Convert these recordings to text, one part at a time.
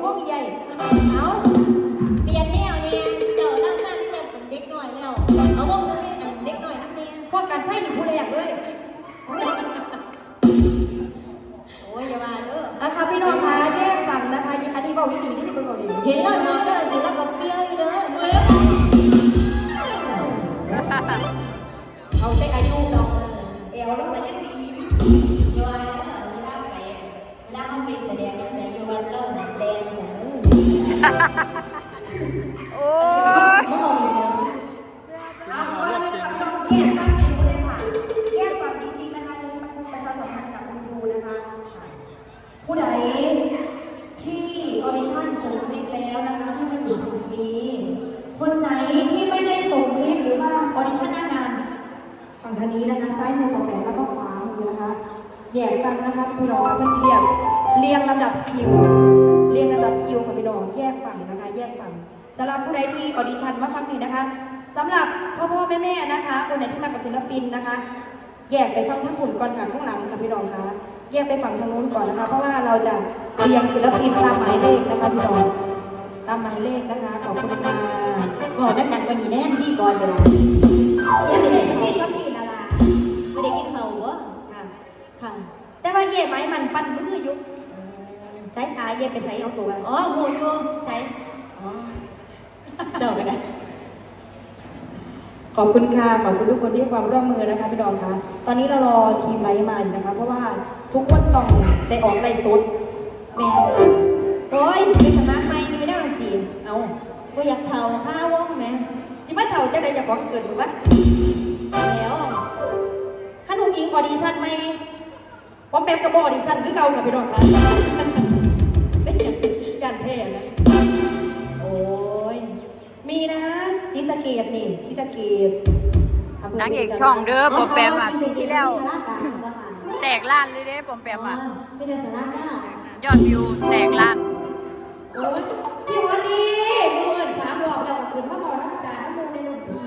เฒ่าไปอยู่วงใหญ่เอาเปลี่ยนแนวเนี่ยเจ้าล่ำมาไม่แต่เป็นเด็กหน่อยแล้วเอาวงนึงนี่อันเด็กหน่อยนักเรียนพวกกันใช่นี่ผู้แรกเลยโอ้ยอย่าว่าเด้อนะคะพี่น้องคะแยกฝั่งนะคะอันนี้เบาดีดีนี่เป็นเบาดีเห็นแล้วเนาะเด้อสิแล้วก็เปรี้ยวอยู่เด้อเว้ยเอาแต่อายุดอกเอวแล้ว โอ้ยผู้ใดที่ออดิชั่นส่งคลิปแล้วนะคะให้มาอยู่ตรงนี้ คนไหนที่ไม่ได้ส่งคลิปหรือว่าออดิชั่นหน้างานฝั่งทางนี้นะคะซ้ายมือของแหวนแล้วก็ขวามือนะคะแยกฟังนะคะพี่น้องเพื่อนสิเรียงเรียงลำดับคิว แยกฝั่งนะคะ แยกฝั่งสำหรับผู้ใดที่ออดิชั่นมาฟังนี้นะคะสำหรับพ่อพ่อแม่แม่นะคะ คนไหนที่มากับศิลปินนะคะ แยกไปฟังทั้งผุนก่อนค่ะข้างหลังค่ะพี่น้องคะแยกไปฝั่งทางนู้นก่อนนะคะ เพราะว่าเราจะเรียงศิลปินตามหมายเลขนะคะพี่น้องตามหมายเลขนะคะขอบคุณค่ะบอกดังๆกว่านี้แน่พี่ก่อนเลยเสียไปเลยมันมีสตินาราไม่ได้กินเข้าวะค่ะ ค่ะ แต่ว่าเย่ไม้มันปั้นมือยุบ สายตาเย่ไปใส่เอาตัวไปอ๋อหูอยู่ใช้อ๋อเจ้าก็ได้ขอบคุณค่ะ ขอบคุณทุกคนที่ให้ความร่วมมือนะคะพี่น้องคะ ตอนนี้เรารอทีมไลฟ์มาอยู่นะคะ เพราะว่าทุกคนต้องได้ออกไลฟ์สดแม่ค่ะโอ้ยมีสมัครใหม่อยู่ได้สิ เอาก็อยากเท่าข้าวงไหมสิมาเท่าจะได้จะของเกิดหรือวะแล้วขนมอิงออดิชั่นไหมป้อมแปมกับบออดิชั่นคือเก่าค่ะพี่น้องค่ะ ตนี่จิสะเกตำภนางเอกบญจช่องเด้อปอมแปมอะปีที่แล้วสาระกลางบ่ค่ะแตกล้านเลยเด้ปอมแปมอะไม่ได้สาระกลางยอดวิวแตกล้านโอ้ยพี่วันดีมีเงินสามรอบแล้วก็คืนมาบอกน้ำการน้ำมูลในรุ่นพี่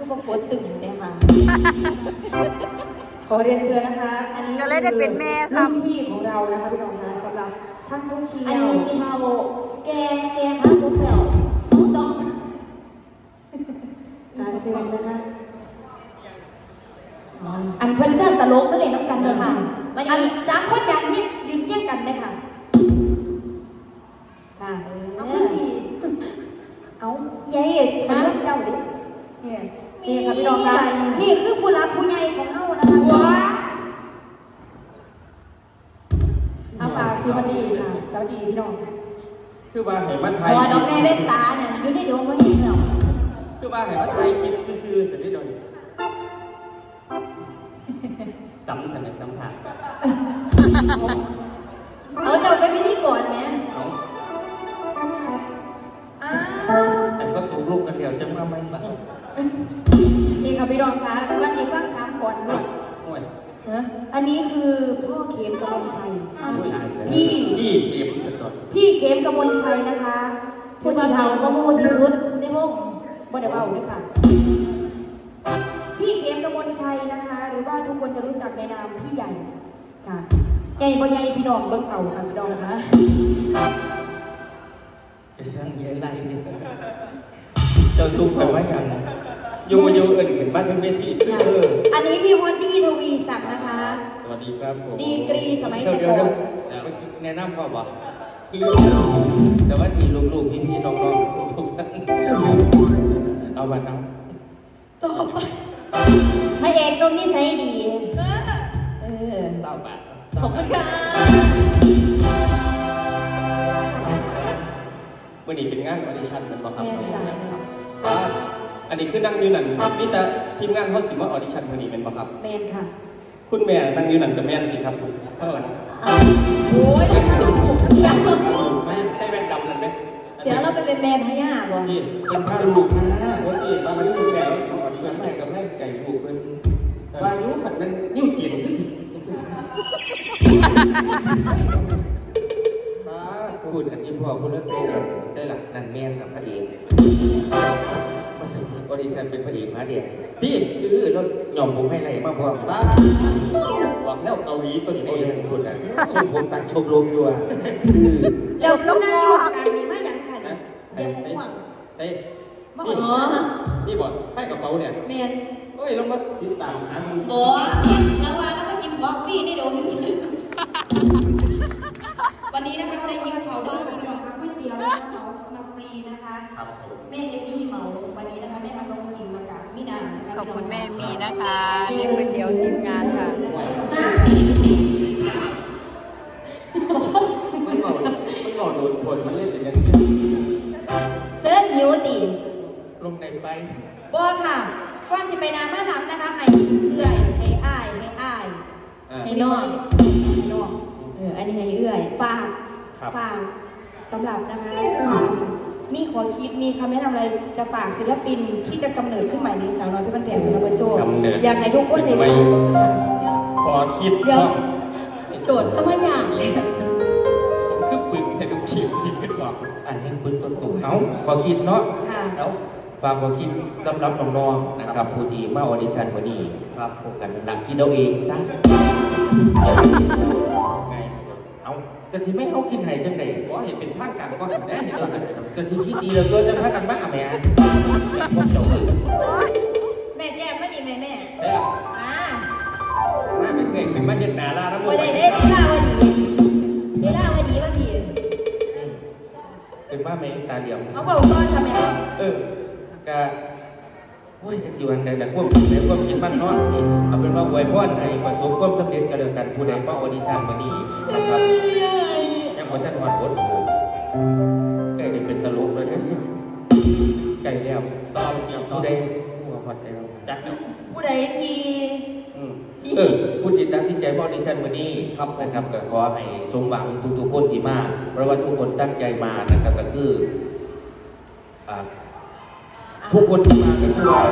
เอาคือบ่กดตึงเนี่ยค่ะ ขอเรียนเชิญนะคะ อันนี้จะเลยได้เป็นแม่ครับรุ่นพี่ของเรานะคะพี่น้องคะสำหรับทั้งโซเชียลอันนี้สิเฮาแกแกครับผมแล้วต้องการเชิญนะคะอันเพิ่นเสื้อตลกมาเลยน้ำกันเลยค่ะอันสามคนอย่างนี้ยืนเทียงกันเลยค่ะ ค่ะเอาคือสี่เอาเย่มาเจ้าดิเนี่ย นี่ค่ะพี่น้องคะนี่คือผู้รักผู้ใหญ่ของเฮานะคะว้าเอาฝากคือวันดีค่ะสวัสดีพี่น้องคือว่าให้มาพไทยอน้องแม่เว้นตาเนี่ยอยู่ในดวงบ่เห็นหรอกคือว่าให้มาไทยคิดซื่อๆเสร็จได้โดยสัมผัสสัมผัส นี่ค่ะพี่น้องคะวันนี้ฟังสามก่อนด้วยโอ้ยฮะอันนี้คือพ่อเข็มกมลชัยโอ้ยอายเลยที่ที่เข็มสะกดพี่เข็มกมลชัยนะคะ ผู้ที่เฒ่าก็มูที่สุดในวงบ่ได้เบาด้วยค่ะ พี่เข็มกมลชัยนะคะ หรือว่าทุกคนจะรู้จักในนามพี่ใหญ่ค่ะใหญ่บ่ใหญ่พี่น้องเบิ่งเอาค่ะพี่น้องนะคะจะสร้างเยอะไรเจ้าทุกข์ไปไว้ยัง อยู่อยู่อื่นอื่นบ้านทั้งเวทีเอออันนี้พี่วันดี้ทวีศักดิ์นะคะ สวัสดีครับผมดีกรีสมัยเดี๋ยวแต่เดี๋ยวก่อนเดี๋ยวแนะนำพ่อบอกแต่ว่าดีลูกๆพี่ๆน้องๆทุกๆท่านเอาวันเอาต่อไปพระเอกตรงนี้ใส่ดีเออเศร้าบาทขอบคุณค่ะวันนี้เป็นงานออดิชั่นเป็นบ่ครับแม่นจ้ะครับว่า อันนี้คือนั่งอยู่นั่นนี่แต่ทีมงานเขาสิมาออดิชั่นวันนี้เป็นบ่ครับแมนค่ะคุณแม่นั่งอยู่นั่นกับแม่นดีครับข้างหลังเอาโอ้ยยังหลงผมกับยังไม่ใส่แว่นดำนั่นไหมเสียเราไปเป็นแม่พญาบ่นี่เป็นพระลูกนะโอ้ยว่ามันนี่แก่ก่อนฉันไม่กับแม่ไก่ลูกเป็นว่ารู้ผัดมันนิ้วเจียมคือสิพูดอันนี้พ่อพูดแล้วใจกันใจหลักนั่นแม่นกับพระเอก มาถึงออดิชั่นเป็นพระเอกพระเดียพี่เออแล้วหย่อมผมให้ไรมาพ่อบ้าหวังแล้วเกาหลีตัวนี้โอ้เอยงพูดอะชมผมตักชมลมอยู่อะแล้วแล้วนั่งอยู่กลางนี้มาหยังคันเสียงห่วงเฮ้ยมานี่ขอดีนี่บอกให้กระเป๋าเนี่ยแมนเฮ้ยลงมาติดตามหามึงบ่แล้วว่าแล้วก็กินบล็อกฟี่นี่โดนมันสิวันนี้นะคะใครกินเขาด้วยคุณน้องก๋วยเตี๋ยวนะคะเขามาฟรีนะคะครับผมแม่เอมี่เหมา อบคุณแม่มีนะคะเลี้ยงเป็นเดียวทีมงานค่ะมันบอกมันบอกโดนคนมันเล่นเป็นยังไงเสิร์ชหิวติลงในไปบอค่ะก่อนสิไปน้ำมาน้ำนะคะให้เอื่อยให้อ้ายให้อ้ายให้น้องให้น้องเอออันนี้ให้เอื้อยฝากฝากสำหรับนะคะ มีขอคิดมีคำแนะนำอะไรจะฝากศิลปินที่จะกำเนิดขึ้นใหม่ในสาวน้อยเพี่บันแพงสำหรับโจกำเนิดอยากให้ทุกคนได้ฟังนะคะขอคิดเดี๋ยวว่าโจทย์สมัยอย่างผมคือปึกให้ทุกคิวจริงขึ้นบอกอันนี้ปึ้งต้นตุ่เอาขอคิดเนาะค่ะแล้วฝากขอคิดสำหรับน้องๆนะครับผู้ที่มาออดิชั่นวันนี้ครับโครงการหนักคิดเอาเองจ้ะไง เอา กะที่ไม่เอาคิดให้จังได๋ขอเห็นเป็นทางการก็เห็นได้เห็นเอว่าอกันกะที่คิดดีแล้วก็จะพากันบ้าแหม่พวกเจ้าเอ้ยแม่แก้มมาดิแม่แม่แล้วมาน่าเป็นเก่งเป็นมาเย็นหนาลาทั้งหมบ่ดได้เด้เวลาวดีเวลาวดีมาพี่เป็นบ้าแม่ตาเหลี่ยมเขาบอกว่าทำไมเออกะโอ้ยจะกี่วันใดแต่ควบในความคิดมันเนาะเอาเป็นว่าอวยพรให้ประสบความสำเร็จกันแล้วกันผู้ใดมาออดิชั่นวันนี้นะครับยัง บ่ทันฮอดบทโชว์ใกล้ได้เป็นตลกแล้วเด้อใกล้แล้วต่อไปเกี่ยวต่อผู้ใดผู้ว่าฮอดใจเราจักรผู้ใดที่อืมเออผู้ที่ตัดสินใจมาออดิชั่นวันนี้ครับผมนะครับก็ขอให้สมหวังทุกๆคนที่มาเพราะว่าทุกคนตั้งใจมานะครับก็คืออ่า ทุกคนที่มาก็คือว่า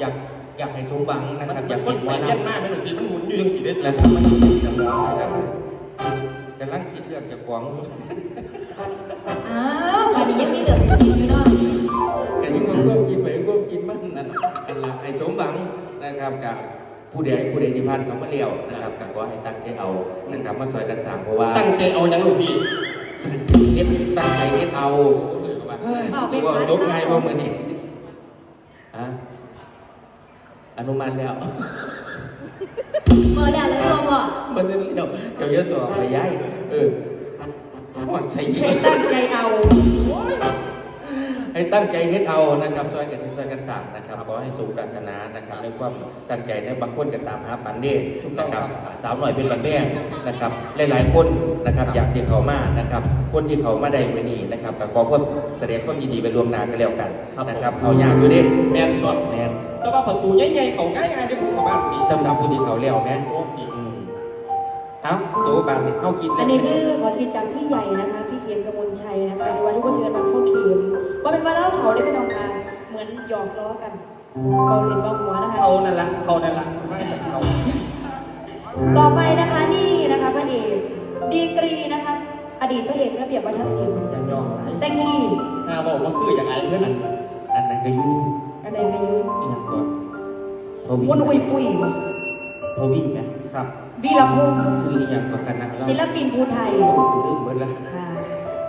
อยากอยากให้สมหวังนะครับ อยากมัเห็นนไปว่าเย็นมากไม่หนุนดีมันหมุนอยู่ยังสีได้แล้วมันจะมองนะครับ กำลังคิดเรื่องจะกวางอ้าวอันนี้ยังมีเหลืออยู่อยู่เนาะแต่ยิ่งมันควบคิดไปควบคิดมันนั่นอันละให้สมหวังนะครับกับผู้ใดผู้ใดที่ผ่านเขามาเลี้ยวนะครับก็ขอให้ตั้งใจเอานะครับมาซอยกันสร้างเพราะว่าตั้งใจเอายังลูกพี่เฮ็ดตั้งใจเฮ็ดเอาเฮ้ยว่ายกไงว่ามือนี้ฮะอนุมัติแล้ว บ่แล้วแล้วบ่บ่มันเลี้ยวเจ้าเยอะสอบไปย้ายเออมันใส่ใช้ยี่ตั้งใจเอา ให้ตั้งใจเฮ็ดเอานะครับช่วยกันช่วยกันสั่งนะครับขอให้สมปรารถนานะครับในความตั้งใจในบางคนก็ตามหาปันเด้นะครับสาวหน่อยเป็นบันแม่นะครับหลายๆคนนะครับอยากที่เขามานะครับคนที่เขามาได้มื้อนี้นะครับก็ขอความแสดงความยินดีไปรวมหน้ากันแล้วกันนะครับเขายากอยู่เด้แมนก่อนแม่นแต่ว่าประตูใหญ่ๆเขาง่ายๆที่ผมเข้าบ้านพี่สำหรับผู้ที่เขาแล้วแม่โอ้พี่อืม เอ้าตัวบานนี่เฮาคิดอันนี้คือขอคิดจากพี่ใหญ่นะคะพี่เข็มกมลชัยนะคะหรือว่าทุกคนเสียงบางช่วเข็มว่าเป็นว่าเล่าเถาได้พี่น้องค่ะเหมือนหยอกล้อกันเบาเล่นเบาหัวนะคะเขานั่นละเขานั่นละไม่ใช่เขาต่อไปนะคะนี่นะคะพระเอกดีกรีนะคะ อดีตพระเอกระเบียบวัฒนศิลป์อย่ายอมแตงกี้ถ้าบอกว่าคืออย่างไรเพื่อนอันอันนั้นก็อยู่อันใดกันยุอีหยังก็พอวีวุ่นอุยปุย พวีแม่ครับวีรพงษ์ชื่ออีหยังก็คณะเราศิลปินภูไทยลืมหมดละค่ะ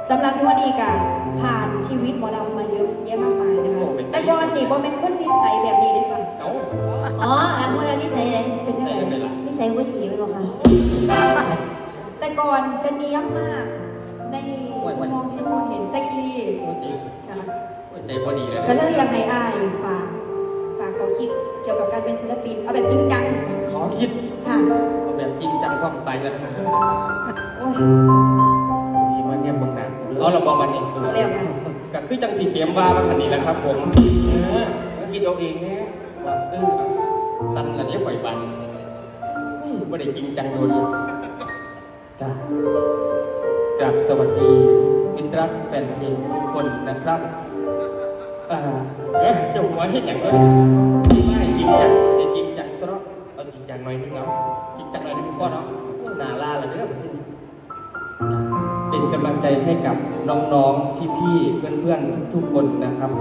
สำหรับพี่วันดีกับผ่านชีวิตหมอลำมาเยอะแยะมากมายนะคะแต่ก่อนนี่บอเป็นคนนิสัยแบบนี้ด้วยค่ะอ๋อหลังมือนิสัยไหนเป็นยังไงใส่ยังไงล่ะนิสัยบ่ดีแม่นบ่ค่ะแต่ก่อนจะเนี้ยบมากในมองที่ทุกคนเห็นแต่กี้โอ้จริงค่ะใจพอดีเลยก็เลยอยากให้อายฝากฝา คิดเกี่ยวกับการเป็นศิลปิน เอาแบบจริงจัง ขอคิดค่ะ เอาแบบจริงจังความตายแล้วนะโอ้ยมีมันเนี่ยมึงหนักเอาเราบอกวันนี้เอาแล้วค่ะ ก็คือจังที่เข็มว่ามันคันนี้แหละครับ ผมเออแล้วคิดเอาเองเนี่ยว่าเออสั้นละเนี้ยปล่อยบันไม่ได้จริงจังโดนกราบกราบสวัสดีมิตรรักแฟนเพลงทุกคนนะครับ อ่าเอ๊ะจะหัวเห็นอย่างก็ได้ไม่จริงจังจะจริงจังตลอดเอาจริงจังหน่อยนึงเอาะจริงจังหน่อยนึงก็เนาะหนาลาเลยเด้อเป็นกำลังใจให้กับน้องๆ พี่ๆ เพื่อนๆ ทุกๆ คนนะครับ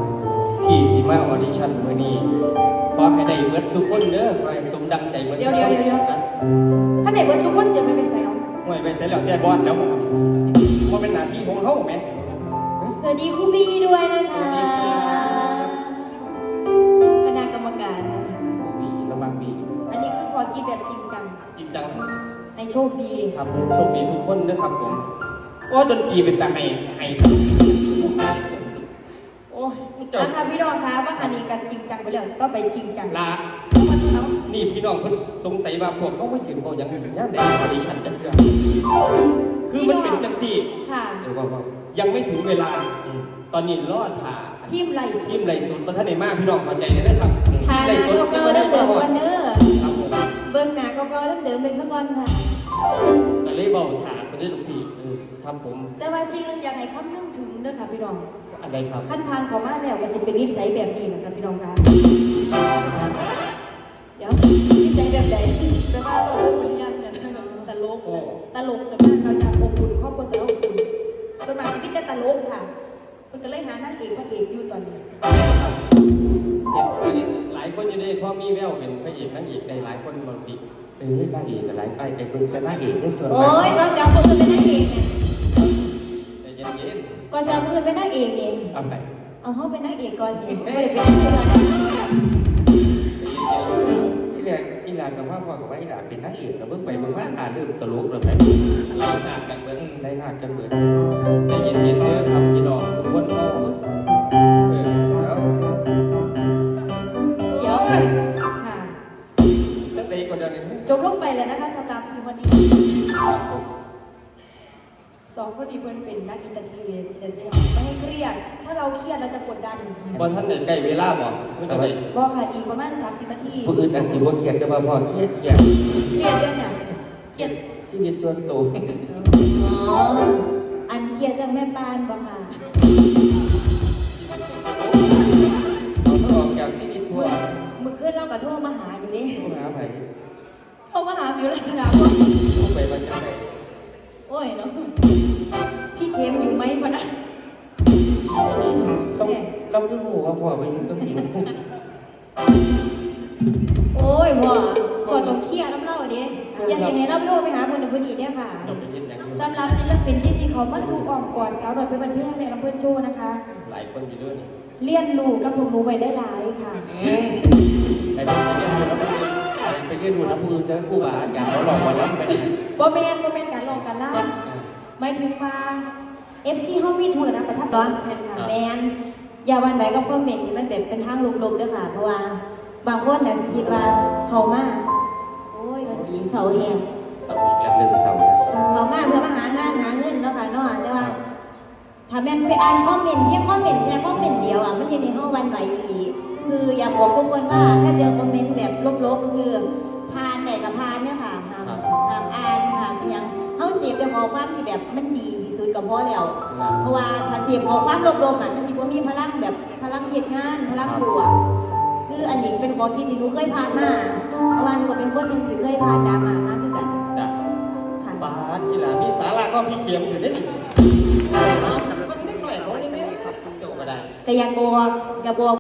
ที่สีมาออดิชั่นมื่อนี้ขอให้ได้เบิร์ดทุกคนเด้อขอให้สมดังใจเบิดเดี๋ยวเดี๋ยวเดี๋ยวเดี๋ยวนะข้าเด็กว่าทุกคนเสียไปไปใส่เอาห่วยไปใส่แล้วแต่บอสแล้วผมว่าเป็นหน้าที่ของเขาไหมสวัสดีครูบีด้วยนะคะ ชคดีครับโชคดีทุกคนนะครับผมว่าดนตรีเป็นตาไห้ไห้สักโอ้ยกูเจ้านะคะพี่น้องคะว่าอันนี้กันจริงจังไปแล้วก็ไปจริงจังลาเอานี่พี่น้องเพิ่นสงสัยว่าพวกเขาไม่ยืนเขายังอยู่ย่านใดออดิชั่นจังเพื่อคือมันเป็นจังสี่ค่ะเออว่าว่ายังไม่ถึงเวลาตอนนี้รอดถ่าทีมไล่สุทีดมไรสุดประธานในมาพี่น้องเข้าใจเลยนะครับทาไรนาสุดเก่าๆเดิมๆกันเด้อครับผมเบิ่งหน้าเก่าๆเดิมๆไปสักก่อนค่ะ แต่เลยเบาถ่าสนิทลูกพี่เออครับผมแต่ว่าสิ่งหนึงอยากให้คำนึงถึงเด้อค่ะพี่น้อง อะไรครับ ขั้นทานเขามาแล้วก็จะเป็นนิสัยแบบนี้นะคะพี่น้องคะเดี๋ยวนิสัยแบบไหนแปลว่าเราเหมือนกันนะตลกนะตลกส่วนมากเราจะอบอุ่นครอบครัวสารอบอุ่นส่วนมากที่จะตลกค่ะมันก็เลยหานางเอกพระเอกอยู่ตอนนี้เห็นหลายคนอยู่ได้พ่อมีแววเป็นพระเอกนางเอกได้หลายคนบางที เออนางเอกอะไรไอ้ไอ้เบิ่งแต่นางเอกได้ส่วนโอ้ยก็จะเอาคนเป็นนางเอกเนี่ยแต่เย็นก็จะเอาคนเป็นนางเอกเนี่ยเอาไปเอาเขาเป็นนางเอกก่อนเองไม่ได้เป็นนางเอกก่อนนะอีหลาอีหลากับว่าพ่อกับว่าอีหลาเป็นนางเอกแล้วเบิ่งไปเบิ่งมาอ่านเริ่มตลกแล้วไหมๆเราหากันเบิ้งได้หาดกันเบิดใจเย็นๆเด้อครับพี่น้องทุกคนเอาเลงไปแล้วนะคะสำหรับทีมวันนี้สองคนนี้เพิ่นเป็นนักอินเตอร์เทนอินเตอร์เทนไม่ให้เครียด ถ้าเราเครียดเราจะกดดันบอท่านไหนใกล้เวลาบ่ไม่จะได้บอกค่ะอีกประมาณ 30 นาทีผู้อื่นอาจสิบ่เครียดแต่ว่าพ่อเครียดเครียดเครียดเรื่องเนี่ยเครียดชีวิตส่วนตัวอ๋ออันเครียดเรื่องแม่ปานบ่ค่ะเราต้องออกจากชีวิตพ่อมือขึ้นเรากับโทรมาหาอยู่ดิผู้หาไผ โทรมาหาอยู่ลักษณะว่าผู้ไปว่าจังไดโอ้ยเนาะพี่เค็มอยู่ไหมวะนะต้องเราคือฮู้ว่าพ่อไปอยู่กับหญิงโอ้ยพ่อพ่อต้องเครียดน้ำเล่าดิอย่าเสียให้เราโทรไปหาคนในพื้นที่เนี่ยค่ะ เราไปเห็นอย่างนี้สำหรับศิลปินที่สิเขามาสู่อ้อมกอดสาวหน่อยเป็นบันเทิงในลำเพื่อนโชว์นะคะ หลายคนอยู่ด้วยนี่เลี้ยนลูกกับพวกหนูไว้ได้หลายค่ะ ไปเป็นเรื่องแล้ว ไปเรียนรู้น้ำผู้อื่นจะผู้บาอาจารย์เขาหลอกมาแล้วไปบ่แมนบ่แมนการหลองการล่าหมายถึงว่า FC เฮามีทรนะประทับเหรอแม่นค่ะแมนอย่าวันไหวกับคอมเมนต์ที่มันแบบเป็นทางลบๆเด้อค่ะ เพราะว่าบางคนน่ะสิคิดว่าเขามาโอ้ยมันดีเสาแหงสวัสดีครับเรื่องเศร้าแล้วเขามาเพื่อมาหางานหาเงินเนาะค่ะเนาะแต่ว่าถ้าแม่นไปอ่านคอมเมนต์เพียงคอมเมนต์แค่คอมเมนต์เดียวอะมันจะมีเฮาหวันไหวอีหลี คืออยากบอกทุกคนว่าถ้าเจอคอมเมนต์แบบลบๆคือพานไหนกับพานเนี่ยค่ะห้ามห้ามอ่านห้ามอิหยังเฮาเสพแต่ข้อความที่แบบมันดีที่สุดก็พอแล้วเพราะว่าถ้าเสียบของความลบๆอะมันสิว่ามีพลังแบบพลังเหตุงาน พลังบวกคืออันนี้เป็นข้อคิดที่หนูเคยผ่านมาเพราะว่าหนูก็เป็นคนหนึ่งที่เคยผ่านดราม่ามาคือกันจ้ะค่ะปาดนี่แหละมีสาระก็พี่เขียมอยู่นิดนึงมันได้หน่อยเขาได้ไหมครับคุณโจก็ได้ ก็อยากบอกอยากบอก